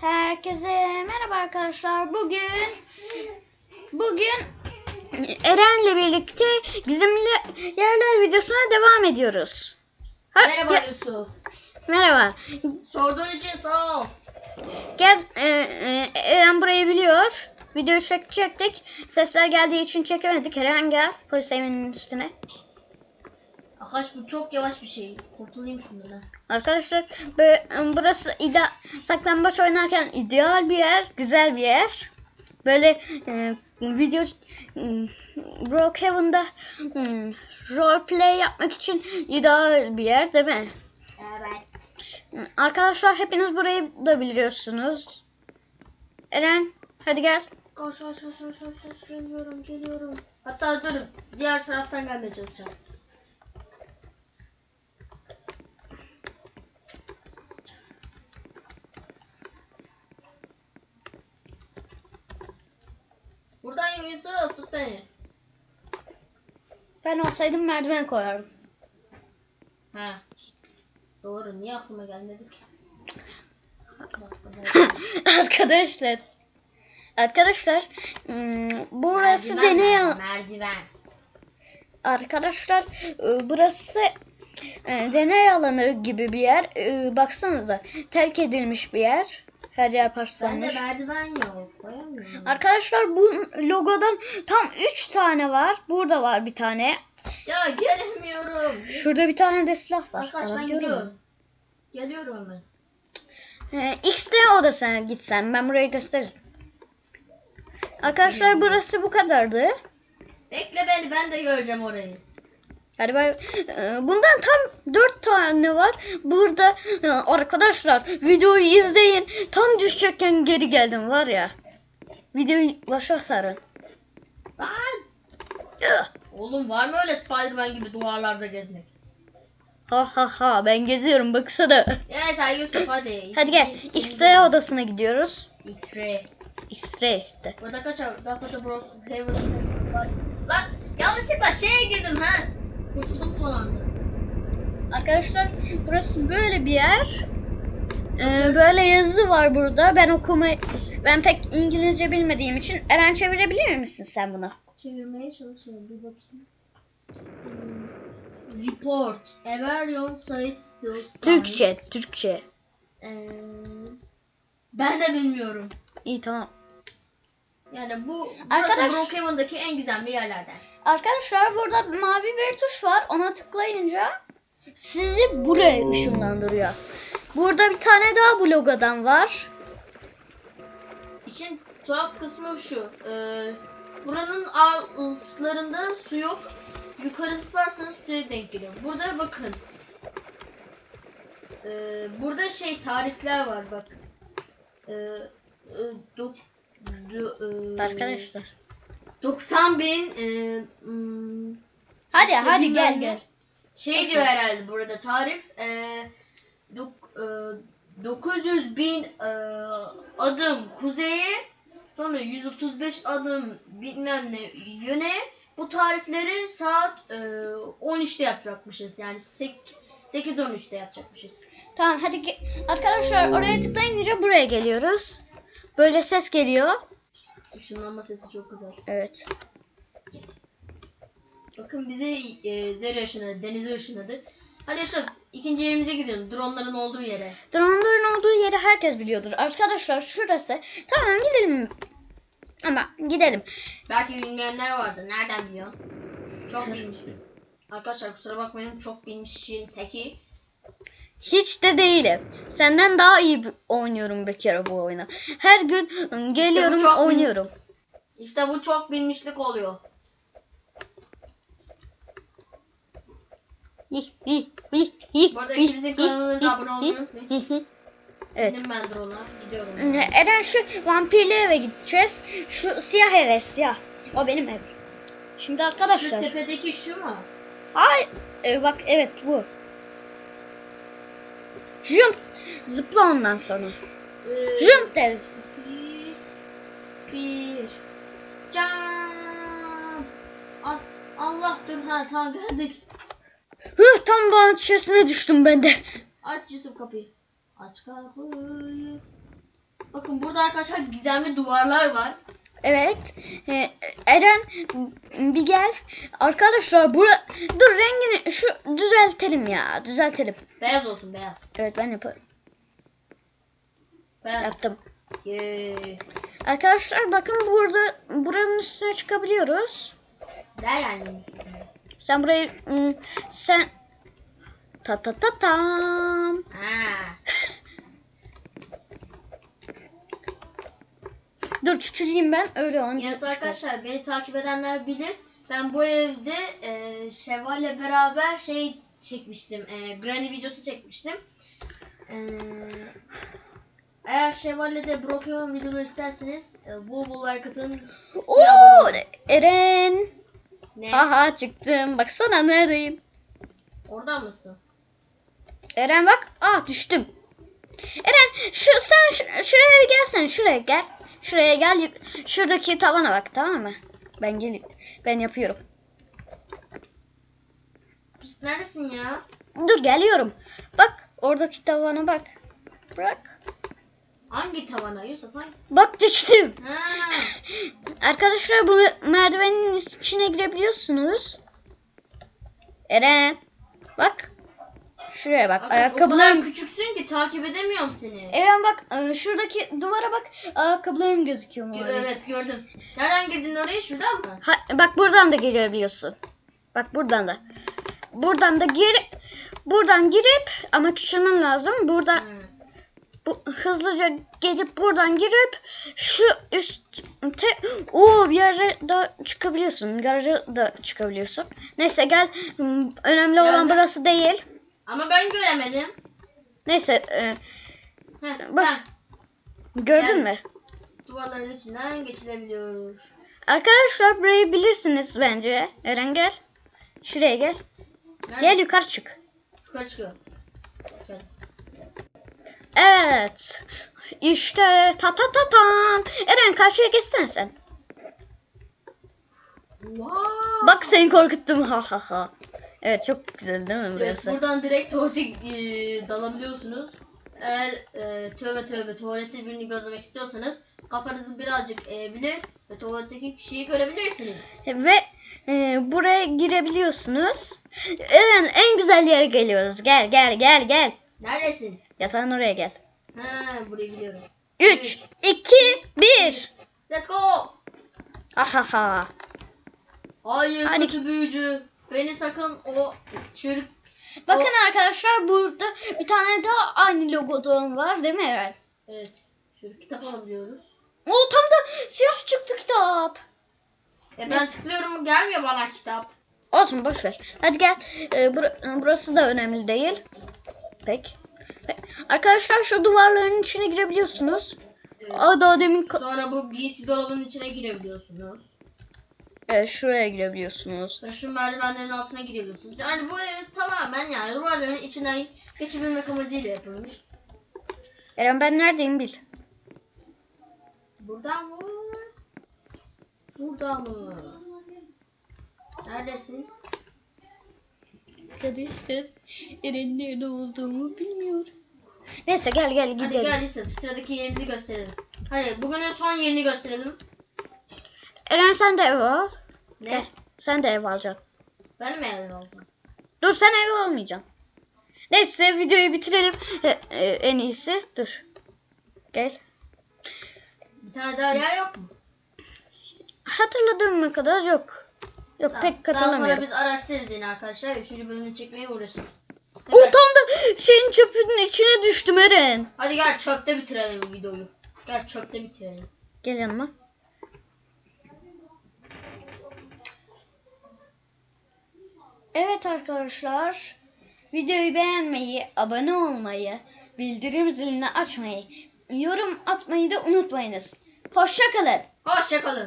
Herkese merhaba arkadaşlar. Bugün bugün Eren'le birlikte gizemli yerler videosuna devam ediyoruz. Ha, Merhaba ya- Yusuf. merhaba. Sorduğun için sağ ol. Gel e, e, Eren burayı biliyor. Video çekecektik. Sesler geldiği için çekemedik. Eren gel polis evinin üstüne. Akaş bu çok yavaş bir şey. Kurtulayım şundan. Arkadaşlar böyle, burası ida saklambaç oynarken ideal bir yer, güzel bir yer. Böyle e, video e, Brookhaven'da e, role play yapmak için ideal bir yer değil mi? Evet. Arkadaşlar hepiniz burayı da biliyorsunuz. Eren hadi gel. Koş koş koş koş koş koş geliyorum geliyorum. Hatta dur diğer taraftan gelmeye çalışacağım. Buradayım Yusuf tut beni. Ben olsaydım merdiven koyardım. He. Doğru niye aklıma gelmedi ki? Arkadaşlar. Arkadaşlar hmm, burası Merdiven deney nerede? Merdiven. Arkadaşlar e, burası e, deney alanı gibi bir yer. E, Baksanıza terk edilmiş bir yer. Her yer Bende paslanmış. merdiven yok. Arkadaşlar bu logodan tam 3 tane var. Burada var bir tane. Ya gelemiyorum. Şurada bir tane de silah var. Arkadaş ben gidiyorum. Geliyorum hemen. E, XD odasına gitsen ben burayı gösteririm. Arkadaşlar burası bu kadardı. Bekle beni ben de göreceğim orayı. Hadi bay. Ee, Bundan tam 4 tane var. Burada e, arkadaşlar videoyu izleyin. Tam düşecekken geri geldim var ya. Videoyu başa sarın. Lan! Oğlum var mı öyle Spiderman gibi duvarlarda gezmek? Ha ha ha ben geziyorum baksana. Ya sen Yusuf hadi. Hadi gel. X-ray odasına gidiyoruz. X-ray. X-ray işte. Burada kaç bro Haven sitesi var. Lan yanlışlıkla şeye girdim ha. Son anda. Arkadaşlar burası böyle bir yer. Ee, böyle yazı var burada. Ben okuma ben pek İngilizce bilmediğim için Eren çevirebilir misin sen bunu? Çevirmeye çalışıyorum bir bakayım. Hmm. Report. Everyon those Türkçe, Türkçe. Ee, ben de bilmiyorum. İyi tamam. Yani bu Arkadaş- burası Brookhaven'daki en gizemli yerlerden. Arkadaşlar burada mavi bir tuş var. Ona tıklayınca sizi buraya ışınlandırıyor. Burada bir tane daha bu logodan var. İçin tuhaf kısmı şu. E, buranın altlarında su yok. Yukarı zıplarsanız suya denk geliyor. Burada bakın. E, burada şey tarifler var bak. E, e, do- e, Arkadaşlar. 90 bin e, hmm, Hadi işte hadi gel ne. gel. Şey diyor herhalde burada tarif e, dok, e, 900 bin e, adım kuzeye sonra 135 adım bilmem ne yöne bu tarifleri saat e, 13'te yapacakmışız yani 8-13'te yapacakmışız. Tamam hadi arkadaşlar oraya tıklayınca buraya geliyoruz. Böyle ses geliyor. Işınlanma sesi çok güzel. Evet. Bakın bizi e, dere ışınladı, denize ışınladı. Hadi Yusuf ikinci yerimize gidelim. Dronların olduğu yere. Dronların olduğu yeri herkes biliyordur. Arkadaşlar şurası. Tamam gidelim. Ama gidelim. Belki bilmeyenler vardı. Nereden biliyor? Çok bilmiş. Arkadaşlar kusura bakmayın çok bilmişin teki. Hiç de değilim. Senden daha iyi oynuyorum bir kere bu oyunu. Her gün geliyorum bin- oynuyorum. İşte bu çok bilmişlik oluyor. Hi, hi, hi, hi, Bu arada hi, ikimizin kanalına da abone olmayı unutmayın. Evet. Benim ben drone'a gidiyorum. Eren şu vampirli eve gideceğiz. Şu siyah eve siyah. O benim ev. Şimdi Şu arkadaşlar. tepedeki şu mu? Hayır. Ee, bak evet bu. Jump. Zıpla ondan sonra. Ee, Jump de. Bir. Bir. Can. Allah dur ha tamam geldik. Hı, tam bağın içerisine düştüm ben de. Aç Yusuf kapıyı. Aç kapıyı. Bakın burada arkadaşlar gizemli duvarlar var. Evet. Ee, Eren bir gel. Arkadaşlar bura dur rengini şu düzeltelim ya. Düzeltelim. Beyaz olsun beyaz. Evet ben yaparım. Beyaz. Yaptım. Yee. Arkadaşlar bakın burada buranın üstüne çıkabiliyoruz. Nereden üstüne? Sen burayı ım, sen ta ta ta tam. Ha. Dur küçüleyim ben öyle olunca. Evet arkadaşlar beni takip edenler bilir. Ben bu evde e, Şevval'le beraber şey çekmiştim. E, Granny videosu çekmiştim. E, eğer Şevval'le de Brokeman videoları isterseniz e, bol bol like atın. Oo Eren. Ne? Aha çıktım. Baksana neredeyim. Orada mısın? Eren bak. Aa düştüm. Eren şu sen şu- şuraya gelsen şuraya gel. Şuraya gel. Şuradaki tavana bak tamam mı? Ben gel ben yapıyorum. Neredesin ya? Dur geliyorum. Bak oradaki tavana bak. Bırak. Hangi tavana Yusuf? Hangi? Bak düştüm. Ha. Arkadaşlar bu merdivenin içine girebiliyorsunuz. Eren. Bak. Şuraya bak. Kadar Ayakkabılarım. küçüksün ki takip edemiyorum seni. Eren bak e, şuradaki duvara bak. Ayakkabılarım gözüküyor mu? Gö- Evet gördüm. Nereden girdin oraya? Şuradan mı? Ha, bak buradan da girebiliyorsun. Bak buradan da. Buradan da gir. Buradan girip ama küçülmen lazım. Burada Hı. bu, hızlıca gelip buradan girip şu üst te, o bir yere da çıkabiliyorsun. Garaja da çıkabiliyorsun. Neyse gel. Hmm, Önemli olan burası değil. Ama ben göremedim. Neyse e, Heh, Boş. ben. gördün Gel. mü? Duvarların içinden geçilebiliyor. Arkadaşlar burayı bilirsiniz bence. Eren gel. Şuraya gel. Nerede? Gel yukarı çık. Yukarı çıkıyor. Gel. Evet. İşte ta ta ta tam. Eren karşıya geçsene sen. Wow. Bak seni korkuttum ha ha ha. Evet çok güzel değil mi Evet, burası? buradan direkt tuvalete e, dalabiliyorsunuz. Eğer e, tövbe tövbe tuvalette birini gözlemek istiyorsanız kafanızı birazcık eğebilir ve tuvaletteki kişiyi görebilirsiniz. Ve e, buraya girebiliyorsunuz. Eren en güzel yere geliyoruz. Gel gel gel gel. Neredesin? Yatağın oraya gel. Ha buraya gidiyorum. 3, 2, 1. Let's go. Ahaha. Hayır Hadi. kötü büyücü. Beni sakın o çürük Bakın arkadaşlar burada bir tane daha aynı logodan var değil mi Eren? Evet. Şöyle kitap alabiliyoruz. O tam da siyah çıktı kitap. E ben tıklıyorum gelmiyor bana kitap. Olsun boş ver. Hadi gel. Ee, bura- burası da önemli değil. Pek. Arkadaşlar şu duvarların içine girebiliyorsunuz. Evet. Aa daha demin Sonra bu giysi dolabının içine girebiliyorsunuz. Evet, şuraya girebiliyorsunuz. Şu merdivenlerin altına girebiliyorsunuz. Yani bu ev tamamen yani duvarların içinden geçebilmek amacıyla yapılmış. Eren ben neredeyim bil. Burada mı? Burada mı? Neredesin? Arkadaşlar Eren nerede olduğumu bilmiyorum. Neyse gel gel Hadi gidelim. gel Yusuf sıradaki yerimizi gösterelim. Hadi bugünün son yerini gösterelim. Eren sen de ev al. Ne? Gel. Sen de ev alacaksın. Ben mi evden oldum? Dur sen ev almayacaksın. Neyse videoyu bitirelim. E, e, en iyisi dur. Gel. Bir tane daha yer yok mu? Hatırladığım kadar yok. Yok pek Daha sonra katılamıyorum. biz araştırırız yine arkadaşlar. Üçüncü bölümünü çekmeye uğraşırız. O tam da şeyin çöpünün içine düştüm Eren. Hadi gel çöpte bitirelim bu videoyu. Gel çöpte bitirelim. Gel yanıma. Evet arkadaşlar. Videoyu beğenmeyi, abone olmayı, bildirim zilini açmayı, yorum atmayı da unutmayınız. Hoşçakalın. Hoşçakalın.